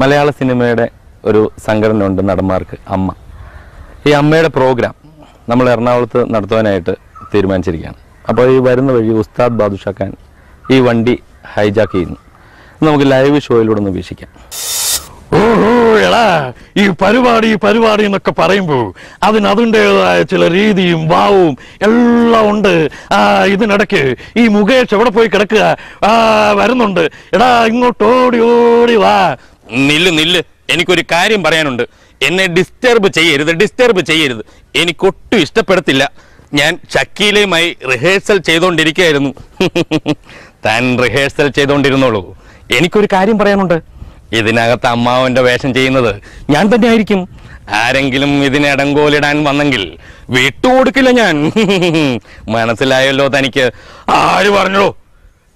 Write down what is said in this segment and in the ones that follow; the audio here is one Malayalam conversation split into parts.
മലയാള സിനിമയുടെ ഒരു സംഘടന ഉണ്ട് നടന്മാർക്ക് അമ്മ. ഈ അമ്മയുടെ പ്രോഗ്രാം നമ്മൾ എറണാകുളത്ത് നടത്തുവാനായിട്ട് തീരുമാനിച്ചിരിക്കുകയാണ്. അപ്പോൾ ഈ വരുന്ന വഴി ഉസ്താദ് ബാദുഷാ ഖാൻ ഈ വണ്ടി ഹൈജാക്ക് ചെയ്യുന്നു. നമുക്ക് ലൈവ് ഷോയിലൂടെ ഒന്ന് വീക്ഷിക്കാം. എടാ ഈ പരിപാടി ഈ പരിപാടി എന്നൊക്കെ പറയുമ്പോ അതിന് അതിന്റെതായ ചില രീതിയും ഭാവവും എല്ലാം ഉണ്ട്. ആ ഇതിനിടയ്ക്ക് ഈ മുകേഷ് എവിടെ പോയി കിടക്കുക? ആ വരുന്നുണ്ട്. എടാ ഇങ്ങോട്ട് ഓടി ഓടി വാ. നില്ല് നില്ല്. എനിക്കൊരു കാര്യം പറയാനുണ്ട്. എന്നെ ഡിസ്റ്റർബ് ചെയ്യരുത് ഡിസ്റ്റർബ് ചെയ്യരുത്. എനിക്കൊട്ടും ഇഷ്ടപ്പെടത്തില്ല. ഞാൻ ഷക്കീലയുമായി റിഹേഴ്സൽ ചെയ്തുകൊണ്ടിരിക്കുകയായിരുന്നു താൻ റിഹേഴ്സൽ ചെയ്തുകൊണ്ടിരുന്നോളൂ എനിക്കൊരു കാര്യം പറയാനുണ്ട്. ഇതിനകത്ത് അമ്മാവന്റെ വേഷം ചെയ്യുന്നത് ഞാൻ തന്നെ ആയിരിക്കും ആരെങ്കിലും ഇതിനെ അടങ്കോലിടാൻ വന്നെങ്കിൽ വിട്ടുകൊടുക്കില്ല ഞാൻ. മനസ്സിലായല്ലോ തനിക്ക്. ആര് പറഞ്ഞോ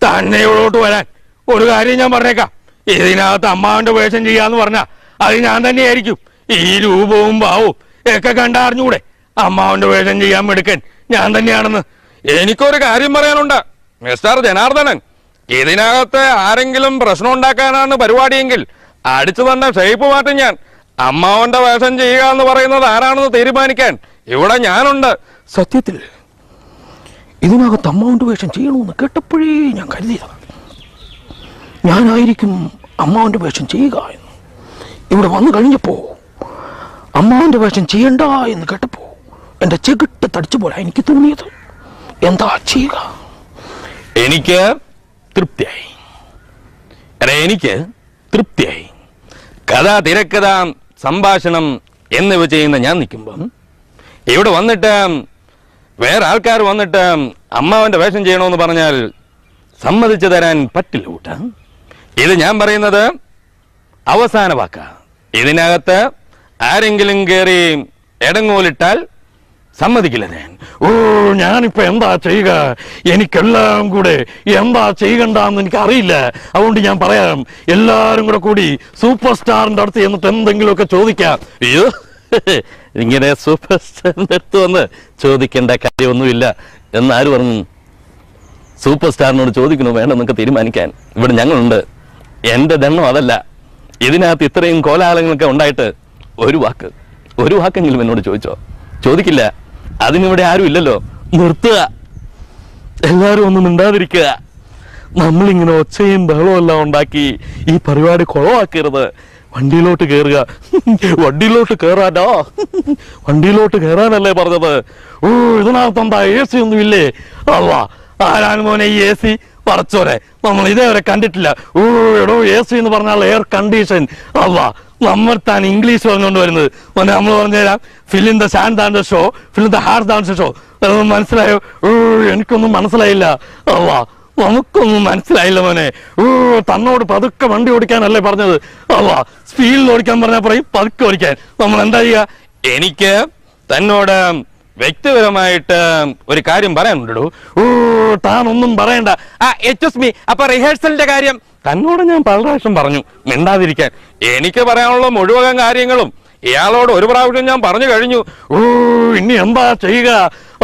തന്നെ വരാൻ. ഒരു കാര്യം ഞാൻ പറഞ്ഞേക്കാം. ഇതിനകത്ത് അമ്മാവന്റെ വേഷം ചെയ്യാന്ന് പറഞ്ഞ അത് ഞാൻ തന്നെയായിരിക്കും. ഈ രൂപവും ഭാവവും ഒക്കെ കണ്ടറിഞ്ഞൂടെ. അമ്മാവന്റെ വേഷം ചെയ്യാൻ എടുക്കൻ ഞാൻ തന്നെയാണെന്ന്. എനിക്കൊരു കാര്യം പറയാനുണ്ട്. മിസ്റ്റർ ജനാർദ്ദനൻ ഇതിനകത്ത് ആരെങ്കിലും പ്രശ്നം ഉണ്ടാക്കാനാണ് പരിപാടിയെങ്കിൽ അടിച്ചു തന്നെ ഷേപ്പ് മാറ്റും ഞാൻ അമ്മാവന്റെ വേഷം ചെയ്യുക എന്ന് പറയുന്നത് ആരാണെന്ന് തീരുമാനിക്കാൻ ഇവിടെ ഞാനുണ്ട്. സത്യത്തിൽ ഇതിനകത്ത് അമ്മാവന്റെ വേഷം ചെയ്യണമെന്ന് കേട്ടപ്പോഴേ ഞാൻ കരുതിയതാണ് ഞാനായിരിക്കും അമ്മാവന്റെ വേഷം ചെയ്യുക എന്ന്. ഇവിടെ വന്നു കഴിഞ്ഞപ്പോൾ അമ്മാവന്റെ വേഷം ചെയ്യണ്ട എന്ന് കേട്ടപ്പോൾ എന്റെ ചെകിട്ട് തടിച്ചു പോലെ എനിക്ക് തോന്നിയത് എന്താ ചെയ്യുക? എനിക്ക് തൃപ്തിയായി. എടാ എനിക്ക് തൃപ്തിയായി. കഥ തിരക്കഥ സംഭാഷണം എന്നിവ ചെയ്യുന്ന ഞാൻ നിൽക്കുമ്പം ഇവിടെ വന്നിട്ട് വേറെ ആൾക്കാർ വന്നിട്ട് അമ്മാവന്റെ വേഷം ചെയ്യണമെന്ന് പറഞ്ഞാൽ സമ്മതിച്ചു തരാൻ പറ്റില്ല കൂട്ട. ഇത് ഞാൻ പറയുന്നത് അവസാന വാക്ക. ഇതിനകത്ത് ആരെങ്കിലും കയറി ഇടങ്ങോലിട്ടാൽ സമ്മതിക്കില്ല ഞാൻ. ഓ ഞാനിപ്പോ എന്താ ചെയ്യുക? എനിക്കെല്ലാം കൂടെ എന്താ ചെയ്യണ്ടെന്ന് എനിക്ക് അറിയില്ല അതുകൊണ്ട് ഞാൻ പറയാം എല്ലാരും കൂടെ കൂടി സൂപ്പർ സ്റ്റാറിന്റെ അടുത്ത് എന്നിട്ട് എന്തെങ്കിലുമൊക്കെ ചോദിക്കാം. അയ്യോ ഇങ്ങനെ സൂപ്പർ സ്റ്റാറിന്റെ അടുത്ത് വന്ന് ചോദിക്കേണ്ട കാര്യമൊന്നുമില്ല. എന്ന് ആര് പറഞ്ഞു? സൂപ്പർ സ്റ്റാറിനോട് ചോദിക്കണോ വേണമെന്നൊക്കെ തീരുമാനിക്കാൻ. ഇവിടെ ഞങ്ങളുണ്ട്. എന്റെ ദണ്ണം അതല്ല. ഇതിനകത്ത് ഇത്രയും കോലാഹലങ്ങളൊക്കെ ഉണ്ടായിട്ട് ഒരു വാക്ക്. ഒരു വാക്കെങ്കിലും എന്നോട് ചോദിച്ചോ? ചോദിക്കില്ല. അതിനിവിടെ ആരും ഇല്ലല്ലോ. നിർത്തുക. എല്ലാവരും ഒന്നും മിണ്ടാതിരിക്കുക. നമ്മളിങ്ങനെ ഒച്ചയും ബഹളവും എല്ലാം ഉണ്ടാക്കി ഈ പരിപാടി കുളവാക്കരുത് വണ്ടിയിലോട്ട് കയറുക വണ്ടിയിലോട്ട് കയറാനോ വണ്ടിയിലോട്ട് കയറാനല്ലേ പറഞ്ഞത്? ഓ ഇതിനകത്ത് എന്താ എ സി ഒന്നും ഇല്ലേ അല്ല ആരാണ് മോനെ ഈ എ സി പറച്ചോരെ നമ്മൾ ഇതേവരെ കണ്ടിട്ടില്ല. ഓ എടോ എ സി എന്ന് പറഞ്ഞാൽ എയർ കണ്ടീഷൻ അല്ല നമ്മൾ താൻ ഇംഗ്ലീഷ് പറഞ്ഞുകൊണ്ട് വരുന്നത്. മോനെ നമ്മൾ പറഞ്ഞുതരാം. In the sand than show in the hard than show അതൊന്നും മനസ്സിലായോ? ഓ എനിക്കൊന്നും മനസ്സിലായില്ല. അല്ല നമുക്കൊന്നും മനസ്സിലായില്ല മോനെ. ഓ തന്നോട് പതുക്കെ വണ്ടി ഓടിക്കാനല്ലേ പറഞ്ഞത്? അല്ല സ്പീഡിൽ ഓടിക്കാൻ പറഞ്ഞാൽ പറയും പതുക്കെ ഓടിക്കാൻ. നമ്മൾ എന്താ ചെയ്യുക? എനിക്ക് തന്നോട് വ്യക്തിപരമായിട്ട് ഒരു കാര്യം പറയാനുണ്ടോ ഓ താൻ ഒന്നും പറയണ്ട. ആ എക്സ്ക്യൂസ് മീ അപ്പൊ റിഹേഴ്സലിന്റെ കാര്യം തന്നോട് ഞാൻ പല പ്രാവശ്യം പറഞ്ഞു. മിണ്ടാതിരിക്കാൻ. എനിക്ക് പറയാനുള്ള മുഴുവൻ കാര്യങ്ങളും ഇയാളോട് ഒരു പ്രാവശ്യം ഞാൻ പറഞ്ഞു കഴിഞ്ഞു. ഓ ഇനി എന്താ ചെയ്യുക?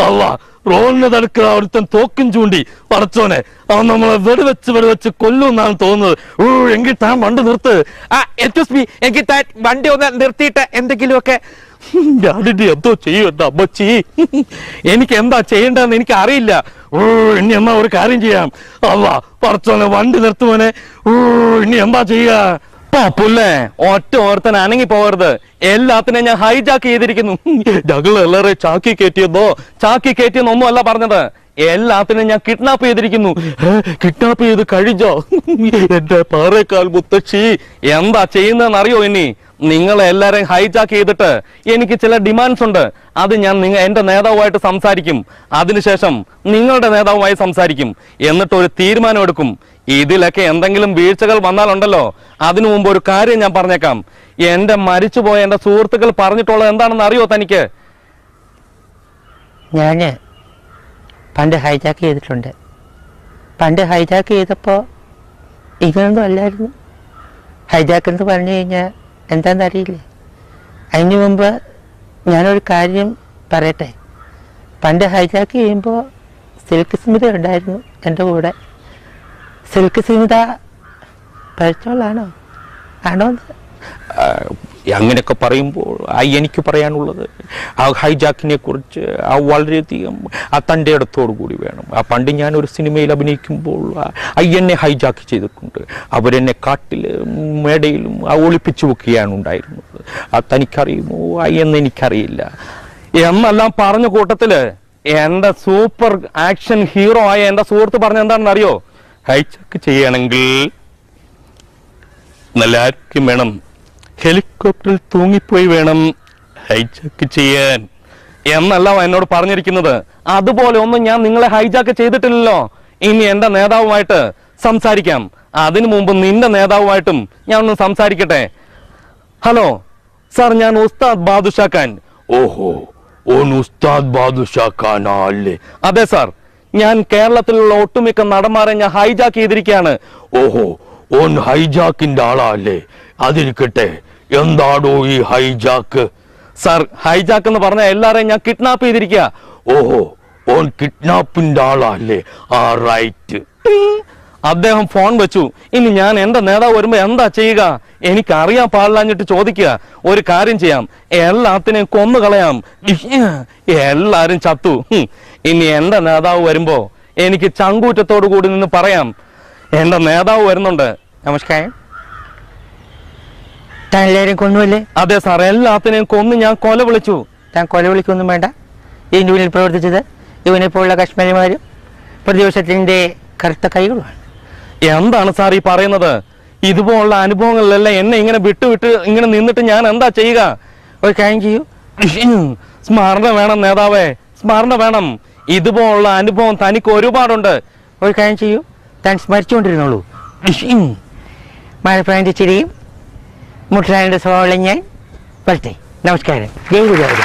അല്ല റോളിന് തടുക്കുക ഒരുത്തൻ തോക്കും ചൂണ്ടി. പറച്ചോനെ അവൻ നമ്മളെ വെടിവെച്ച് വെടിവെച്ച് കൊല്ലുമെന്നാണ് തോന്നുന്നത്. ഓ എങ്കിൽ താൻ വണ്ടി നിർത്ത്. ആ എക്സ്ക്യൂസ് മീ എങ്കിൽ താൻ വണ്ടി ഒന്ന് നിർത്തിയിട്ട് എന്തെങ്കിലുമൊക്കെ ഞാനിനി എന്തോ ചെയ്യണ്ട അമ്മച്ചി? എനിക്ക് എന്താ ചെയ്യണ്ടെന്ന് എനിക്ക് അറിയില്ല ഓ ഇനി എന്നാ ഒരു കാര്യം ചെയ്യാം. അല്ല പറച്ചോനെ വണ്ടി നിർത്തുവനെ ഓ ഇനി എന്താ ചെയ്യുക? പുല്ലേ ഒറ്റ ഓർത്തൻ അനങ്ങി പോകരുത് എല്ലാത്തിനെയും ഞാൻ ഹൈജാക്ക് ചെയ്തിരിക്കുന്നു. ഞങ്ങൾ എല്ലാവരെയും ചാക്കി കയറ്റിയെന്നോ ചാക്കി കയറ്റിയെന്നൊന്നും അല്ല പറഞ്ഞത്. എല്ലാത്തിനും ഞാൻ കിഡ്നാപ്പ് ചെയ്തിരിക്കുന്നു. കിഡ്നാപ്പ് ചെയ്ത് കഴിഞ്ഞോ? എന്റെ പാറേക്കാൽ മുത്തശ്ശി. എന്താ ചെയ്യുന്നതെന്ന് അറിയോ ഇനി? നിങ്ങളെ എല്ലാരെയും ഹൈജാക്ക് ചെയ്തിട്ട് എനിക്ക് ചില ഡിമാൻഡ്സ് ഉണ്ട്. അത് ഞാൻ നിങ്ങ എന്റെ നേതാവുമായിട്ട് സംസാരിക്കും. അതിനുശേഷം നിങ്ങളുടെ നേതാവുമായി സംസാരിക്കും. എന്നിട്ട് ഒരു തീരുമാനം എടുക്കും. ഇതിലൊക്കെ എന്തെങ്കിലും വീഴ്ചകൾ വന്നാലുണ്ടല്ലോ. അതിനു മുമ്പ് ഒരു കാര്യം ഞാൻ പറഞ്ഞേക്കാം. എന്റെ മരിച്ചുപോയ എന്റെ സുഹൃത്തുക്കൾ പറഞ്ഞിട്ടുള്ളത് എന്താണെന്ന് അറിയോ തനിക്ക്? ഞാൻ പണ്ട് ഹൈജാക്ക് ചെയ്തിട്ടുണ്ട്. പണ്ട് ഹൈജാക്ക് ചെയ്തപ്പോൾ ഇങ്ങനൊന്നും അല്ലായിരുന്നു. ഹൈജാക്ക് എന്ന് പറഞ്ഞു കഴിഞ്ഞാൽ എന്താണെന്നറിയില്ലേ അതിന് മുമ്പ് ഞാനൊരു കാര്യം പറയട്ടെ? പണ്ട് ഹൈജാക്ക് ചെയ്യുമ്പോൾ സിൽക്ക് സ്മിത ഉണ്ടായിരുന്നു എന്റെ കൂടെ. സിൽക്ക് സീമിത പഴച്ചോളാണോ? ആണോ? അങ്ങനെയൊക്കെ പറയുമ്പോൾ ആ എനിക്ക് പറയാനുള്ളത് ആ ഹൈജാക്കിനെ കുറിച്ച് ആ വളരെയധികം ആ തന്റെ ഇടത്തോടു കൂടി വേണം. ആ പണ്ട് ഞാൻ ഒരു സിനിമയിൽ അഭിനയിക്കുമ്പോൾ ആ- എന്നെ ഹൈജാക്ക് ചെയ്തിട്ടുണ്ട്. അവരെന്നെ കാട്ടിൽ മേടയിലും ആ ഒളിപ്പിച്ചു വെക്കുകയാണ് ഉണ്ടായിരുന്നത്. ആ തനിക്കറിയുമോ? ആ എന്ന് എനിക്കറിയില്ല. എന്നെല്ലാം പറഞ്ഞ കൂട്ടത്തിൽ എന്റെ സൂപ്പർ ആക്ഷൻ ഹീറോ ആയ എന്റെ സുഹൃത്ത് പറഞ്ഞ എന്താണെന്ന് അറിയോ ഹൈജാക്ക് ചെയ്യണമെങ്കിൽ നല്ല ആരോഗ്യം വേണം. ഹെലികോപ്റ്ററിൽ തൂങ്ങിപ്പോയി വേണം ഹൈജാക്ക് ചെയ്യാൻ. എന്നല്ല എന്നോട് പറഞ്ഞിരിക്കുന്നത്. അതുപോലെ ഒന്നും ഞാൻ നിങ്ങളെ ഹൈജാക്ക് ചെയ്തിട്ടില്ലല്ലോ. ഇനി എന്റെ നേതാവുമായിട്ട് സംസാരിക്കാം. അതിനു മുമ്പ് നിന്റെ നേതാവുമായിട്ടും ഞാൻ ഒന്ന് സംസാരിക്കട്ടെ. ഹലോ സാർ ഞാൻ ഉസ്താദ് ബാദുഷാ ഖാൻ. ഓഹോ ഓൻ ഉസ്താദ് ബാദുഷാ ഖാനാ അല്ലേ അതെ സാർ. ഞാൻ കേരളത്തിലുള്ള ഒട്ടുമിക്ക നടന്മാരെ ഞാൻ ഹൈജാക്ക് ചെയ്തിരിക്കുകയാണ്. ഓഹോ ഓൻ ഹൈജാക്കിന്റെ ആളാ അല്ലേ അതിരിക്കട്ടെ എന്താടോ ഈ ഹൈജാക്ക് സാർ ഹൈജാക്ക് എന്ന് പറഞ്ഞ എല്ലാരെയും ഞാൻ കിഡ്നാപ്പ് ചെയ്തിരിക്കുക ഓഹോ ഓൻ കിഡ്നാപ്പിന്റെ ആളാ അല്ലേ ആ റൈറ്റ് അദ്ദേഹം ഫോൺ വെച്ചു. ഇനി ഞാൻ എന്റെ നേതാവ് വരുമ്പോ എന്താ ചെയ്യുക? എനിക്ക് അറിയാൻ പാടില്ലാഞ്ഞിട്ട് ചോദിക്കുക. ഒരു കാര്യം ചെയ്യാം. എല്ലാത്തിനെയും കൊന്നു കളയാം ഇഹ്, എല്ലാരും ചത്തു. ഇനി എന്റെ നേതാവ് വരുമ്പോ എനിക്ക് ചങ്കൂറ്റത്തോടു കൂടി നിന്ന് പറയാം. എന്റെ നേതാവ് വരുന്നുണ്ട്. നമസ്കാരം. താൻ എല്ലാവരെയും കൊന്നുമല്ലേ അതെ സാർ എല്ലാത്തിനെയും കൊന്നു ഞാൻ കൊല വിളിച്ചു. താൻ കൊല വിളിക്കൊന്നും വേണ്ട. ഈ പിന്നിൽ പ്രവർത്തിച്ചത് ഇവനെ പോലുള്ള കശ്മീരിമാരും പ്രതിപക്ഷത്തിന്റെ കറുത്ത കൈകളുമാണ്. എന്താണ് സാർ ഈ പറയുന്നത്? ഇതുപോലുള്ള അനുഭവങ്ങളിലെല്ലാം എന്നെ ഇങ്ങനെ വിട്ടുവിട്ട് ഇങ്ങനെ നിന്നിട്ട് ഞാൻ എന്താ ചെയ്യുക? ഒരു കാര്യം ചെയ്യൂ. സ്മരണ വേണം നേതാവേ സ്മരണ വേണം. ഇതുപോലുള്ള അനുഭവം തനിക്ക് ഒരുപാടുണ്ട്. ഒരു കാര്യം ചെയ്യൂ. താൻ സ്മരിച്ചുകൊണ്ടിരുന്നുള്ളൂ മഴപ്രായന്റെ ചിരിയും മുട്ടനായന്റെ സ്വഭാവമുള്ള ഞാൻ വരട്ടെ. നമസ്കാരം. ജയ് ഗുരുവായൂർ.